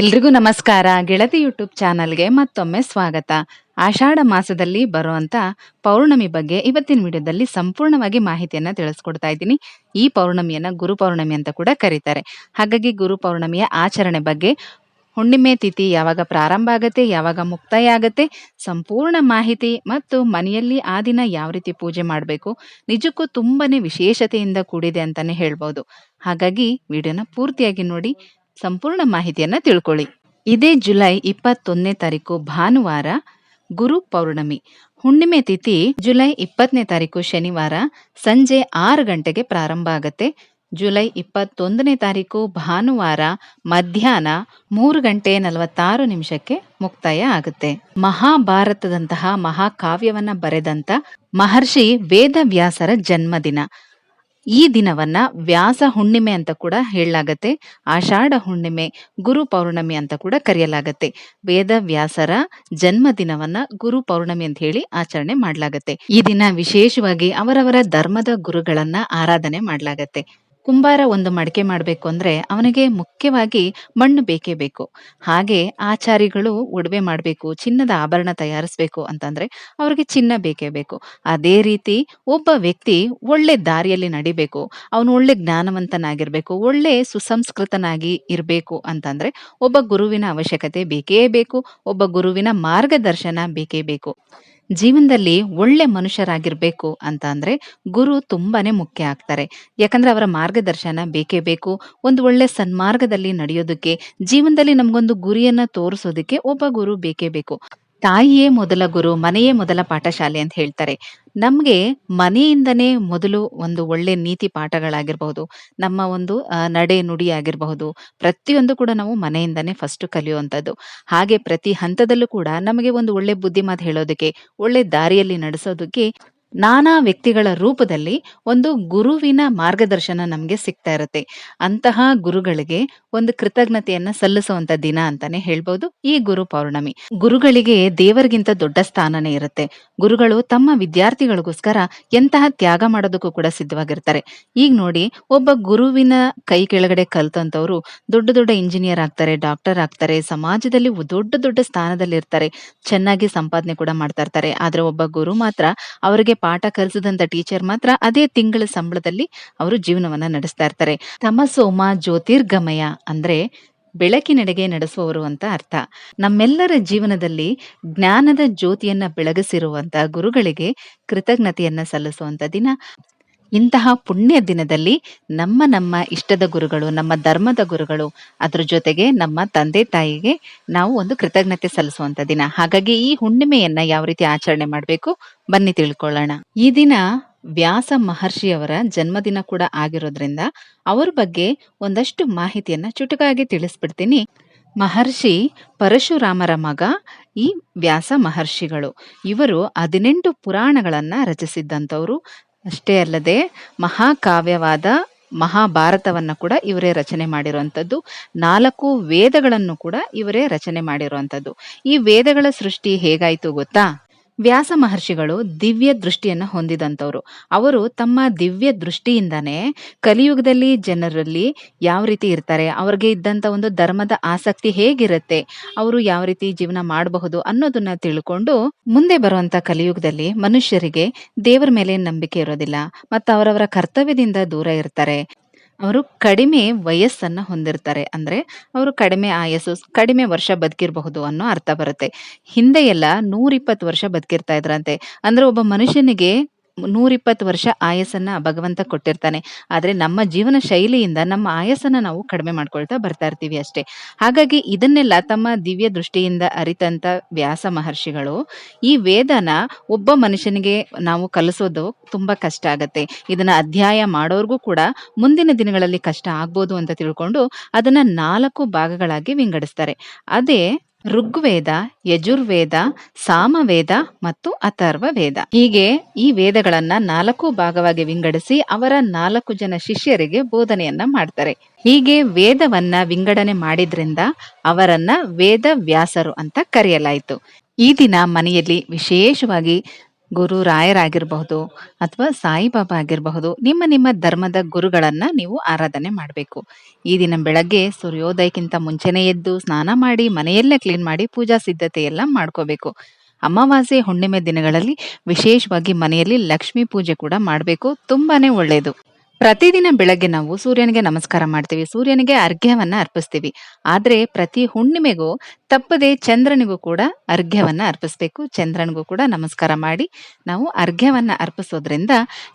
ಎಲ್ರಿಗೂ ನಮಸ್ಕಾರ. ಗೆಳತಿ ಯೂಟ್ಯೂಬ್ ಚಾನಲ್ಗೆ ಮತ್ತೊಮ್ಮೆ ಸ್ವಾಗತ. ಆಷಾಢ ಮಾಸದಲ್ಲಿ ಬರುವಂತ ಪೌರ್ಣಮಿ ಬಗ್ಗೆ ಇವತ್ತಿನ ವಿಡಿಯೋದಲ್ಲಿ ಸಂಪೂರ್ಣವಾಗಿ ಮಾಹಿತಿಯನ್ನ ತಿಳಿಸ್ಕೊಡ್ತಾ ಇದ್ದೀನಿ. ಈ ಪೌರ್ಣಮಿಯನ್ನ ಗುರು ಪೌರ್ಣಮಿ ಅಂತ ಕೂಡ ಕರೀತಾರೆ. ಹಾಗಾಗಿ ಗುರು ಪೌರ್ಣಮಿಯ ಆಚರಣೆ ಬಗ್ಗೆ ಹುಣ್ಣಿಮೆ ತಿಥಿ ಯಾವಾಗ ಪ್ರಾರಂಭ ಆಗತ್ತೆ, ಯಾವಾಗ ಮುಕ್ತಾಯ ಆಗತ್ತೆ, ಸಂಪೂರ್ಣ ಮಾಹಿತಿ ಮತ್ತು ಮನೆಯಲ್ಲಿ ಆ ದಿನ ಯಾವ ರೀತಿ ಪೂಜೆ ಮಾಡಬೇಕು, ನಿಜಕ್ಕೂ ತುಂಬಾ ವಿಶೇಷತೆಯಿಂದ ಕೂಡಿದೆ ಅಂತಾನೆ ಹೇಳ್ಬೋದು. ಹಾಗಾಗಿ ವಿಡಿಯೋನ ಪೂರ್ತಿಯಾಗಿ ನೋಡಿ, ಸಂಪೂರ್ಣ ಮಾಹಿತಿಯನ್ನು ತಿಳ್ಕೊಳ್ಳಿ. ಇದೇ ಜುಲೈ ಇಪ್ಪತ್ತೊಂದನೇ ತಾರೀಕು ಭಾನುವಾರ ಗುರು ಪೌರ್ಣಮಿ. ಹುಣ್ಣಿಮೆ ತಿಥಿ ಜುಲೈ ಇಪ್ಪತ್ತನೇ ತಾರೀಕು ಶನಿವಾರ ಸಂಜೆ ಆರು ಗಂಟೆಗೆ ಪ್ರಾರಂಭ ಆಗತ್ತೆ. ಜುಲೈ ಇಪ್ಪತ್ತೊಂದನೇ ತಾರೀಕು ಭಾನುವಾರ ಮಧ್ಯಾಹ್ನ ಮೂರು ಗಂಟೆ ನಲವತ್ತಾರು ನಿಮಿಷಕ್ಕೆ ಮುಕ್ತಾಯ ಆಗುತ್ತೆ. ಮಹಾಭಾರತದಂತಹ ಮಹಾಕಾವ್ಯವನ್ನ ಬರೆದಂತ ಮಹರ್ಷಿ ವೇದವ್ಯಾಸರ ಜನ್ಮದಿನ. ಈ ದಿನವನ್ನ ವ್ಯಾಸ ಹುಣ್ಣಿಮೆ ಅಂತ ಕೂಡ ಹೇಳಲಾಗತ್ತೆ. ಆಷಾಢ ಹುಣ್ಣಿಮೆ, ಗುರು ಪೌರ್ಣಮಿ ಅಂತ ಕೂಡ ಕರೆಯಲಾಗತ್ತೆ. ವೇದವ್ಯಾಸರ ಜನ್ಮ ದಿನವನ್ನ ಗುರು ಪೌರ್ಣಮಿ ಅಂತ ಹೇಳಿ ಆಚರಣೆ ಮಾಡಲಾಗತ್ತೆ. ಈ ದಿನ ವಿಶೇಷವಾಗಿ ಅವರವರ ಧರ್ಮದ ಗುರುಗಳನ್ನ ಆರಾಧನೆ ಮಾಡಲಾಗತ್ತೆ. ಕುಂಬಾರ ಒಂದು ಮಡಿಕೆ ಮಾಡಬೇಕು ಅಂದ್ರೆ ಅವನಿಗೆ ಮುಖ್ಯವಾಗಿ ಮಣ್ಣು ಬೇಕೇ ಬೇಕು. ಹಾಗೆ ಆಚಾರಿಗಳು ಒಡವೆ ಮಾಡಬೇಕು, ಚಿನ್ನದ ಆಭರಣ ತಯಾರಿಸಬೇಕು ಅಂತಂದ್ರೆ ಅವ್ರಿಗೆ ಚಿನ್ನ ಬೇಕೇ ಬೇಕು. ಅದೇ ರೀತಿ ಒಬ್ಬ ವ್ಯಕ್ತಿ ಒಳ್ಳೆ ದಾರಿಯಲ್ಲಿ ನಡಿಬೇಕು, ಅವನು ಒಳ್ಳೆ ಜ್ಞಾನವಂತನಾಗಿರ್ಬೇಕು, ಒಳ್ಳೆ ಸುಸಂಸ್ಕೃತನಾಗಿ ಇರಬೇಕು ಅಂತಂದ್ರೆ ಒಬ್ಬ ಗುರುವಿನ ಅವಶ್ಯಕತೆ ಬೇಕೇ ಬೇಕು, ಒಬ್ಬ ಗುರುವಿನ ಮಾರ್ಗದರ್ಶನ ಬೇಕೇ ಬೇಕು. ಜೀವನದಲ್ಲಿ ಒಳ್ಳೆ ಮನುಷ್ಯರಾಗಿರ್ಬೇಕು ಅಂತ ಅಂದ್ರೆ ಗುರು ತುಂಬಾನೇ ಮುಖ್ಯ ಆಗ್ತಾರೆ. ಯಾಕಂದ್ರೆ ಅವರ ಮಾರ್ಗದರ್ಶನ ಬೇಕೇ ಬೇಕು. ಒಂದು ಒಳ್ಳೆ ಸನ್ಮಾರ್ಗದಲ್ಲಿ ನಡೆಯೋದಕ್ಕೆ, ಜೀವನದಲ್ಲಿ ನಮ್ಗೊಂದು ಗುರಿಯನ್ನ ತೋರಿಸೋದಕ್ಕೆ ಒಬ್ಬ ಗುರು ಬೇಕೇ ಬೇಕು. ತಾಯಿಯೇ ಮೊದಲ ಗುರು, ಮನೆಯೇ ಮೊದಲ ಪಾಠಶಾಲೆ ಅಂತ ಹೇಳ್ತಾರೆ. ನಮ್ಗೆ ಮನೆಯಿಂದನೇ ಮೊದಲು ಒಂದು ಒಳ್ಳೆ ನೀತಿ ಪಾಠಗಳಾಗಿರ್ಬಹುದು, ನಮ್ಮ ಒಂದು ನಡೆ ನುಡಿ ಆಗಿರಬಹುದು. ಪ್ರತಿಯೊಂದು ಕೂಡ ನಾವು ಮನೆಯಿಂದನೇ ಫಸ್ಟ್ ಕಲಿಯುವಂಥದ್ದು. ಹಾಗೆ ಪ್ರತಿ ಹಂತದಲ್ಲೂ ಕೂಡ ನಮಗೆ ಒಂದು ಒಳ್ಳೆ ಬುದ್ಧಿಮಾತು ಹೇಳೋದಕ್ಕೆ, ಒಳ್ಳೆ ದಾರಿಯಲ್ಲಿ ನಡೆಸೋದಕ್ಕೆ ನಾನಾ ವ್ಯಕ್ತಿಗಳ ರೂಪದಲ್ಲಿ ಒಂದು ಗುರುವಿನ ಮಾರ್ಗದರ್ಶನ ನಮಗೆ ಸಿಗ್ತಾ ಇರುತ್ತೆ. ಅಂತಹ ಗುರುಗಳಿಗೆ ಒಂದು ಕೃತಜ್ಞತೆಯನ್ನ ಸಲ್ಲಿಸುವಂತ ದಿನ ಅಂತಾನೆ ಹೇಳ್ಬೋದು. ಈ ಗುರು ಪೌರ್ಣಮಿ. ಗುರುಗಳಿಗೆ ದೇವರಿಗಿಂತ ದೊಡ್ಡ ಸ್ಥಾನನೇ ಇರುತ್ತೆ. ಗುರುಗಳು ತಮ್ಮ ವಿದ್ಯಾರ್ಥಿಗಳಿಗೋಸ್ಕರ ಎಂತಹ ತ್ಯಾಗ ಮಾಡೋದಕ್ಕೂ ಕೂಡ ಸಿದ್ಧವಾಗಿರ್ತಾರೆ. ಈಗ ನೋಡಿ, ಒಬ್ಬ ಗುರುವಿನ ಕೈ ಕೆಳಗಡೆ ಕಲ್ತಂತವ್ರು ದೊಡ್ಡ ದೊಡ್ಡ ಇಂಜಿನಿಯರ್ ಆಗ್ತಾರೆ, ಡಾಕ್ಟರ್ ಆಗ್ತಾರೆ, ಸಮಾಜದಲ್ಲಿ ದೊಡ್ಡ ದೊಡ್ಡ ಸ್ಥಾನದಲ್ಲಿ ಇರ್ತಾರೆ ಚೆನ್ನಾಗಿ ಸಂಪಾದನೆ ಕೂಡ ಮಾಡ್ತಾ ಇರ್ತಾರೆ. ಆದ್ರೆ ಒಬ್ಬ ಗುರು ಮಾತ್ರ ಅವರಿಗೆ ಪಾಠ ಕಲಿಸಿದಂತ ಟೀಚರ್ ಮಾತ್ರ ಅದೇ ತಿಂಗಳ ಸಂಬಳದಲ್ಲಿ ಅವರು ಜೀವನವನ್ನ ನಡೆಸ್ತಾ ಇರ್ತಾರೆ. ತಮಸೋಮ ಜ್ಯೋತಿರ್ಗಮಯ ಅಂದ್ರೆ ಬೆಳಕಿನೆಡೆಗೆ ನಡೆಸುವವರು ಅಂತ ಅರ್ಥ. ನಮ್ಮೆಲ್ಲರ ಜೀವನದಲ್ಲಿ ಜ್ಞಾನದ ಜ್ಯೋತಿಯನ್ನ ಬೆಳಗಿಸಿರುವಂತ ಗುರುಗಳಿಗೆ ಕೃತಜ್ಞತೆಯನ್ನ ಸಲ್ಲಿಸುವಂತ ದಿನ. ಇಂತಹ ಪುಣ್ಯ ದಿನದಲ್ಲಿ ನಮ್ಮ ನಮ್ಮ ಇಷ್ಟದ ಗುರುಗಳು, ನಮ್ಮ ಧರ್ಮದ ಗುರುಗಳು, ಅದ್ರ ಜೊತೆಗೆ ನಮ್ಮ ತಂದೆ ತಾಯಿಗೆ ನಾವು ಒಂದು ಕೃತಜ್ಞತೆ ಸಲ್ಲಿಸುವಂತ ದಿನ. ಹಾಗಾಗಿ ಈ ಹುಣ್ಣಿಮೆಯನ್ನ ಯಾವ ರೀತಿ ಆಚರಣೆ ಮಾಡಬೇಕು ಬನ್ನಿ ತಿಳ್ಕೊಳ್ಳೋಣ. ಈ ದಿನ ವ್ಯಾಸ ಮಹರ್ಷಿಯವರ ಜನ್ಮದಿನ ಕೂಡ ಆಗಿರೋದ್ರಿಂದ ಅವರ ಬಗ್ಗೆ ಒಂದಷ್ಟು ಮಾಹಿತಿಯನ್ನ ಚುಟುಕಾಗಿ ತಿಳಿಸ್ಬಿಡ್ತೀನಿ. ಮಹರ್ಷಿ ಪರಶುರಾಮರ ಮಗ ಈ ವ್ಯಾಸ ಮಹರ್ಷಿಗಳು. ಇವರು ಹದಿನೆಂಟು ಪುರಾಣಗಳನ್ನ ರಚಿಸಿದ್ದಂಥವ್ರು. ಅಷ್ಟೇ ಅಲ್ಲದೆ ಮಹಾಕಾವ್ಯವಾದ ಮಹಾಭಾರತವನ್ನು ಕೂಡ ಇವರೇ ರಚನೆ ಮಾಡಿರುವಂಥದ್ದು. ನಾಲ್ಕು ವೇದಗಳನ್ನು ಕೂಡ ಇವರೇ ರಚನೆ ಮಾಡಿರುವಂಥದ್ದು. ಈ ವೇದಗಳ ಸೃಷ್ಟಿ ಹೇಗಾಯಿತು ಗೊತ್ತಾ? ವ್ಯಾಸ ಮಹರ್ಷಿಗಳು ದಿವ್ಯ ದೃಷ್ಟಿಯನ್ನು ಹೊಂದಿದಂಥವರು. ಅವರು ತಮ್ಮ ದಿವ್ಯ ದೃಷ್ಟಿಯಿಂದನೇ ಕಲಿಯುಗದಲ್ಲಿ ಜನರಲ್ಲಿ ಯಾವ ರೀತಿ ಇರ್ತಾರೆ, ಅವ್ರಿಗೆ ಇದ್ದಂತ ಒಂದು ಧರ್ಮದ ಆಸಕ್ತಿ ಹೇಗಿರುತ್ತೆ, ಅವರು ಯಾವ ರೀತಿ ಜೀವನ ಮಾಡಬಹುದು ಅನ್ನೋದನ್ನ ತಿಳ್ಕೊಂಡು ಮುಂದೆ ಬರುವಂತ ಕಲಿಯುಗದಲ್ಲಿ ಮನುಷ್ಯರಿಗೆ ದೇವರ ಮೇಲೆ ನಂಬಿಕೆ ಇರೋದಿಲ್ಲ ಮತ್ತು ಅವರವರ ಕರ್ತವ್ಯದಿಂದ ದೂರ ಇರ್ತಾರೆ. ಅವರು ಕಡಿಮೆ ವಯಸ್ಸನ್ನ ಹೊಂದಿರ್ತಾರೆ. ಅಂದ್ರೆ ಅವರು ಕಡಿಮೆ ಆಯಸ್ಸು, ಕಡಿಮೆ ವರ್ಷ ಬದುಕಿರಬಹುದು ಅನ್ನೋ ಅರ್ಥ ಬರುತ್ತೆ. ಹಿಂದೆ ಎಲ್ಲ ನೂರಿಪ್ಪತ್ತು ವರ್ಷ ಬದುಕಿರ್ತಾ ಇದ್ರಂತೆ. ಅಂದ್ರೆ ಒಬ್ಬ ಮನುಷ್ಯನಿಗೆ ನೂರಿಪ್ಪತ್ತು ವರ್ಷ ಆಯಸ್ಸನ್ನ ಭಗವಂತ ಕೊಟ್ಟಿರ್ತಾನೆ. ಆದರೆ ನಮ್ಮ ಜೀವನ ಶೈಲಿಯಿಂದ ನಮ್ಮ ಆಯಸ್ಸನ್ನ ನಾವು ಕಡಿಮೆ ಮಾಡ್ಕೊಳ್ತಾ ಬರ್ತಾ ಇರ್ತೀವಿ ಅಷ್ಟೇ. ಹಾಗಾಗಿ ಇದನ್ನೆಲ್ಲ ತಮ್ಮ ದಿವ್ಯ ದೃಷ್ಟಿಯಿಂದ ಅರಿತಂತ ವ್ಯಾಸ ಮಹರ್ಷಿಗಳು, ಈ ವೇದನ ಒಬ್ಬ ಮನುಷ್ಯನಿಗೆ ನಾವು ಕಲಿಸೋದು ತುಂಬಾ ಕಷ್ಟ ಆಗತ್ತೆ. ಇದನ್ನ ಅಧ್ಯಾಯ ಮಾಡೋರ್ಗೂ ಕೂಡ ಮುಂದಿನ ದಿನಗಳಲ್ಲಿ ಕಷ್ಟ ಆಗ್ಬೋದು ಅಂತ ತಿಳ್ಕೊಂಡು ಅದನ್ನ ನಾಲ್ಕು ಭಾಗಗಳಾಗಿ ವಿಂಗಡಿಸ್ತಾರೆ. ಅದೇ ಋಗ್ವೇದ, ಯಜುರ್ವೇದ, ಸಾಮವೇದ ಮತ್ತು ಅಥರ್ವ ವೇದ ಹೀಗೆ ಈ ವೇದಗಳನ್ನ ನಾಲ್ಕು ಭಾಗವಾಗಿ ವಿಂಗಡಿಸಿ ಅವರ ನಾಲ್ಕು ಜನ ಶಿಷ್ಯರಿಗೆ ಬೋಧನೆಯನ್ನ ಮಾಡ್ತಾರೆ. ಹೀಗೆ ವೇದವನ್ನ ವಿಂಗಡಣೆ ಮಾಡಿದ್ರಿಂದ ಅವರನ್ನ ವೇದ ವ್ಯಾಸರು ಅಂತ ಕರೆಯಲಾಯಿತು. ಈ ದಿನ ಮನೆಯಲ್ಲಿ ವಿಶೇಷವಾಗಿ ಗುರು ರಾಯರಾಗಿರಬಹುದು ಅಥವಾ ಸಾಯಿಬಾಬಾ ಆಗಿರಬಹುದು, ನಿಮ್ಮ ನಿಮ್ಮ ಧರ್ಮದ ಗುರುಗಳನ್ನ ನೀವು ಆರಾಧನೆ ಮಾಡಬೇಕು. ಈ ದಿನ ಬೆಳಗ್ಗೆ ಸೂರ್ಯೋದಯಕ್ಕಿಂತ ಮುಂಚೆನೇ ಎದ್ದು ಸ್ನಾನ ಮಾಡಿ, ಮನೆಯಲ್ಲೇ ಕ್ಲೀನ್ ಮಾಡಿ, ಪೂಜಾ ಸಿದ್ಧತೆ ಎಲ್ಲ ಮಾಡ್ಕೋಬೇಕು. ಅಮಾವಾಸ್ಯೆ, ಹುಣ್ಣಿಮೆ ದಿನಗಳಲ್ಲಿ ವಿಶೇಷವಾಗಿ ಮನೆಯಲ್ಲಿ ಲಕ್ಷ್ಮೀ ಪೂಜೆ ಕೂಡ ಮಾಡಬೇಕು. ತುಂಬಾನೇ ಒಳ್ಳೆಯದು ಪ್ರತಿದಿನ ಬೆಳಗ್ಗೆ ನಾವು ಸೂರ್ಯನಿಗೆ ನಮಸ್ಕಾರ ಮಾಡ್ತೀವಿ. ಸೂರ್ಯನಿಗೆ ಅರ್ಘ್ಯವನ್ನ ಅರ್ಪಿಸ್ತೀವಿ. ಆದ್ರೆ ಪ್ರತಿ ಹುಣ್ಣಿಮೆಗೂ ತಪ್ಪದೆ ಚಂದ್ರನಿಗೂ ಕೂಡ ಅರ್ಘ್ಯವನ್ನ ಅರ್ಪಿಸ್ಬೇಕು. ಚಂದ್ರನಿಗೂ ಕೂಡ ನಮಸ್ಕಾರ ಮಾಡಿ ನಾವು ಅರ್ಘ್ಯವನ್ನ ಅರ್ಪಿಸೋದ್ರಿಂದ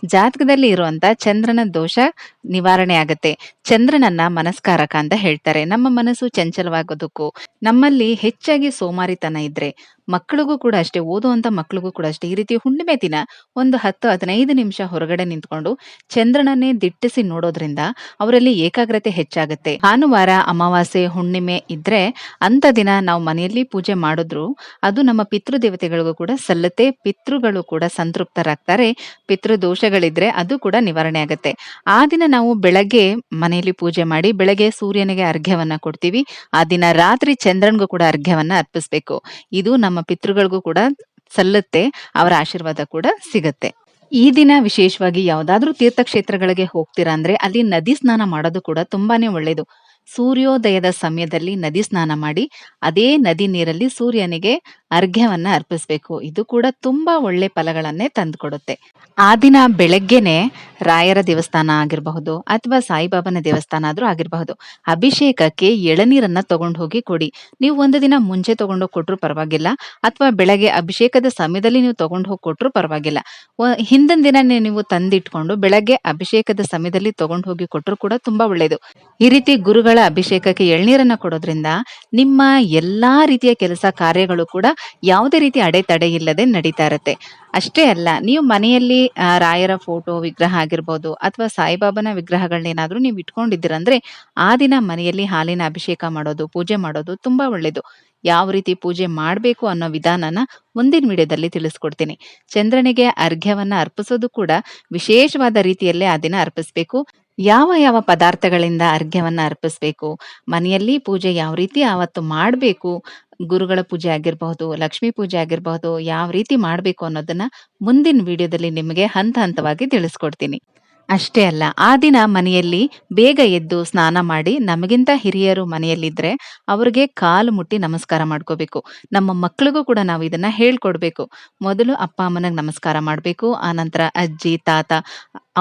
ಜಾತಕದಲ್ಲಿ ಇರುವಂತ ಚಂದ್ರನ ದೋಷ ನಿವಾರಣೆ ಆಗತ್ತೆ. ಚಂದ್ರನನ್ನ ಮನಸ್ಕಾರಕ ಅಂತ ಹೇಳ್ತಾರೆ. ನಮ್ಮ ಮನಸ್ಸು ಚಂಚಲವಾಗೋದಕ್ಕೂ, ನಮ್ಮಲ್ಲಿ ಹೆಚ್ಚಾಗಿ ಸೋಮಾರಿತನ ಇದ್ರೆ ಮಕ್ಕಳಿಗೂ ಕೂಡ ಅಷ್ಟೇ, ಓದುವಂತ ಮಕ್ಕಳಿಗೂ ಕೂಡ ಅಷ್ಟೇ. ಈ ರೀತಿ ಹುಣ್ಣಿಮೆ ದಿನ ಒಂದು ಹತ್ತು, ಹದಿನೈದು ನಿಮಿಷ ಹೊರಗಡೆ ನಿಂತ್ಕೊಂಡು ಚಂದ್ರನನ್ನೇ ದಿಟ್ಟಿಸಿ ನೋಡೋದ್ರಿಂದ ಅವರಲ್ಲಿ ಏಕಾಗ್ರತೆ ಹೆಚ್ಚಾಗುತ್ತೆ. ಭಾನುವಾರ ಅಮಾವಾಸ್ಯೆ, ಹುಣ್ಣಿಮೆ ಇದ್ರೆ ಅಂತ ದಿನ ನಾವು ಮನೆಯಲ್ಲಿ ಪೂಜೆ ಮಾಡಿದ್ರು ಅದು ನಮ್ಮ ಪಿತೃ ದೇವತೆಗಳಿಗೂ ಕೂಡ ಸಲ್ಲತೆ ಪಿತೃಗಳು ಕೂಡ ಸಂತೃಪ್ತರಾಗ್ತಾರೆ. ಪಿತೃ ದೋಷಗಳಿದ್ರೆ ಅದು ಕೂಡ ನಿವಾರಣೆ ಆಗುತ್ತೆ. ಆ ದಿನ ನಾವು ಬೆಳಗ್ಗೆ ಮನೆಯಲ್ಲಿ ಪೂಜೆ ಮಾಡಿ ಬೆಳಗ್ಗೆ ಸೂರ್ಯನಿಗೆ ಅರ್ಘ್ಯವನ್ನ ಕೊಡ್ತೀವಿ. ಆ ದಿನ ರಾತ್ರಿ ಚಂದ್ರನ್ಗೂ ಕೂಡ ಅರ್ಘ್ಯವನ್ನ ಅರ್ಪಿಸ್ಬೇಕು. ಇದು ನಮ್ಮ ಪಿತೃಗಳಿಗೂ ಕೂಡ ಸಲ್ಲುತ್ತೆ, ಅವರ ಆಶೀರ್ವಾದ ಕೂಡ ಸಿಗತ್ತೆ. ಈ ದಿನ ವಿಶೇಷವಾಗಿ ಯಾವ್ದಾದ್ರೂ ತೀರ್ಥಕ್ಷೇತ್ರಗಳಿಗೆ ಹೋಗ್ತೀರಾ ಅಂದ್ರೆ ಅಲ್ಲಿ ನದಿ ಸ್ನಾನ ಮಾಡೋದು ಕೂಡ ತುಂಬಾನೇ ಒಳ್ಳೇದು. ಸೂರ್ಯೋದಯದ ಸಮಯದಲ್ಲಿ ನದಿ ಸ್ನಾನ ಮಾಡಿ, ಅದೇ ನದಿ ನೀರಲ್ಲಿ ಸೂರ್ಯನಿಗೆ ಅರ್ಘ್ಯವನ್ನ ಅರ್ಪಿಸ್ಬೇಕು. ಇದು ಕೂಡ ತುಂಬಾ ಒಳ್ಳೆ ಫಲಗಳನ್ನೇ ತಂದುಕೊಡುತ್ತೆ. ಆ ದಿನ ಬೆಳಗ್ಗೆನೆ ರಾಯರ ದೇವಸ್ಥಾನ ಆಗಿರಬಹುದು ಅಥವಾ ಸಾಯಿಬಾಬನ ದೇವಸ್ಥಾನ ಆದ್ರೂ ಆಗಿರಬಹುದು, ಅಭಿಷೇಕಕ್ಕೆ ಎಳನೀರನ್ನ ತಗೊಂಡು ಹೋಗಿ ಕೊಡಿ. ನೀವು ಒಂದು ದಿನ ಮುಂಚೆ ತಗೊಂಡು ಕೊಟ್ಟರು ಪರವಾಗಿಲ್ಲ, ಅಥವಾ ಬೆಳಗ್ಗೆ ಅಭಿಷೇಕದ ಸಮಯದಲ್ಲಿ ನೀವು ತಗೊಂಡು ಹೋಗಿ ಕೊಟ್ಟರು ಪರವಾಗಿಲ್ಲ. ಹಿಂದಿನ ದಿನನೇ ನೀವು ತಂದಿಟ್ಕೊಂಡು ಬೆಳಗ್ಗೆ ಅಭಿಷೇಕದ ಸಮಯದಲ್ಲಿ ತಗೊಂಡು ಹೋಗಿ ಕೊಟ್ಟರು ಕೂಡ ತುಂಬಾ ಒಳ್ಳೆಯದು ಈ ರೀತಿ ಗುರುಗಳ ಅಭಿಷೇಕಕ್ಕೆ ಎಳ್ನೀರನ್ನ ಕೊಡೋದ್ರಿಂದ ನಿಮ್ಮ ಎಲ್ಲಾ ರೀತಿಯ ಕೆಲಸ ಕಾರ್ಯಗಳು ಕೂಡ ಯಾವುದೇ ರೀತಿ ಅಡೆತಡೆ ಇಲ್ಲದೆ ನಡೀತಾ ಇರುತ್ತೆ. ಅಷ್ಟೇ ಅಲ್ಲ, ನೀವು ಮನೆಯಲ್ಲಿ ರಾಯರ ಫೋಟೋ ವಿಗ್ರಹ ಆಗಿರ್ಬೋದು ಅಥವಾ ಸಾಯಿಬಾಬಾನ ವಿಗ್ರಹಗಳನ್ನೇನಾದ್ರೂ ನೀವು ಇಟ್ಕೊಂಡಿದ್ದೀರಂದ್ರೆ ಆ ದಿನ ಮನೆಯಲ್ಲಿ ಹಾಲಿನ ಅಭಿಷೇಕ ಮಾಡೋದು, ಪೂಜೆ ಮಾಡೋದು ತುಂಬಾ ಒಳ್ಳೇದು. ಯಾವ ರೀತಿ ಪೂಜೆ ಮಾಡಬೇಕು ಅನ್ನೋ ವಿಧಾನನ ಮುಂದಿನ ವಿಡಿಯೋದಲ್ಲಿ ತಿಳಿಸ್ಕೊಡ್ತೀನಿ. ಚಂದ್ರನಿಗೆ ಅರ್ಘ್ಯವನ್ನ ಅರ್ಪಿಸೋದು ಕೂಡ ವಿಶೇಷವಾದ ರೀತಿಯಲ್ಲೇ ಆ ದಿನ ಅರ್ಪಿಸ್ಬೇಕು. ಯಾವ ಯಾವ ಪದಾರ್ಥಗಳಿಂದ ಅರ್ಘ್ಯವನ್ನ ಅರ್ಪಿಸ್ಬೇಕು? ಮನೆಯಲ್ಲಿ ಪೂಜೆ ಯಾವ ರೀತಿ ಆವತ್ತು ಮಾಡಬೇಕು? ಗುರುಗಳ ಪೂಜೆ ಆಗಿರಬಹುದು, ಲಕ್ಷ್ಮೀ ಪೂಜೆ ಆಗಿರಬಹುದು, ಯಾವ ರೀತಿ ಮಾಡಬೇಕು ಅನ್ನೋದನ್ನ ಮುಂದಿನ ವಿಡಿಯೋದಲ್ಲಿ ನಿಮಗೆ ಹಂತ ಹಂತವಾಗಿ ತಿಳಿಸ್ಕೊಡ್ತೀನಿ. ಅಷ್ಟೇ ಅಲ್ಲ, ಆ ದಿನ ಮನೆಯಲ್ಲಿ ಬೇಗ ಎದ್ದು ಸ್ನಾನ ಮಾಡಿ ನಮಗಿಂತ ಹಿರಿಯರು ಮನೆಯಲ್ಲಿದ್ರೆ ಅವ್ರಿಗೆ ಕಾಲು ಮುಟ್ಟಿ ನಮಸ್ಕಾರ ಮಾಡ್ಕೋಬೇಕು. ನಮ್ಮ ಮಕ್ಕಳಿಗೂ ಕೂಡ ನಾವು ಇದನ್ನ ಹೇಳ್ಕೊಡ್ಬೇಕು. ಮೊದಲು ಅಪ್ಪ ಅಮ್ಮನಿಗೆ ನಮಸ್ಕಾರ ಮಾಡಬೇಕು ಆನಂತರ ಅಜ್ಜಿ, ತಾತ,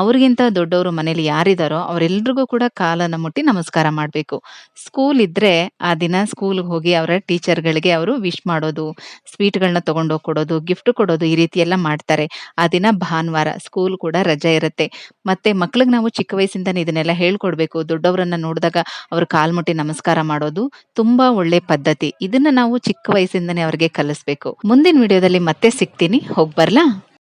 ಅವ್ರಿಗಿಂತ ದೊಡ್ಡವರು ಮನೇಲಿ ಯಾರಿದಾರೋ ಅವರೆಲ್ರಿಗೂ ಕೂಡ ಕಾಲನ್ನು ಮುಟ್ಟಿ ನಮಸ್ಕಾರ ಮಾಡಬೇಕು. ಸ್ಕೂಲ್ ಇದ್ರೆ ಆ ದಿನ ಸ್ಕೂಲ್ಗೆ ಹೋಗಿ ಅವರ ಟೀಚರ್ಗಳಿಗೆ ಅವರು ವಿಶ್ ಮಾಡೋದು ಸ್ವೀಟ್ಗಳನ್ನ ತಗೊಂಡೋಗಿ ಕೊಡೋದು, ಗಿಫ್ಟ್ ಕೊಡೋದು ಈ ರೀತಿ ಎಲ್ಲ ಮಾಡ್ತಾರೆ. ಆ ದಿನ ಭಾನುವಾರ, ಸ್ಕೂಲ್ ಕೂಡ ರಜೆ ಇರುತ್ತೆ. ಮತ್ತೆ ಮಕ್ಳಿಗೆ ನಾವು ಚಿಕ್ಕ ವಯಸ್ಸಿಂದನೇ ಇದನ್ನೆಲ್ಲ ಹೇಳ್ಕೊಡ್ಬೇಕು. ದೊಡ್ಡವರನ್ನ ನೋಡಿದಾಗ ಅವ್ರ ಕಾಲ್ ಮುಟ್ಟಿ ನಮಸ್ಕಾರ ಮಾಡೋದು ತುಂಬಾ ಒಳ್ಳೆ ಪದ್ಧತಿ. ಇದನ್ನ ನಾವು ಚಿಕ್ಕ ವಯಸ್ಸಿಂದನೇ ಅವ್ರಿಗೆ ಕಲಿಸ್ಬೇಕು. ಮುಂದಿನ ವಿಡಿಯೋದಲ್ಲಿ ಮತ್ತೆ ಸಿಗ್ತೀನಿ. ಹೋಗ್ ಬರ್ಲಾ?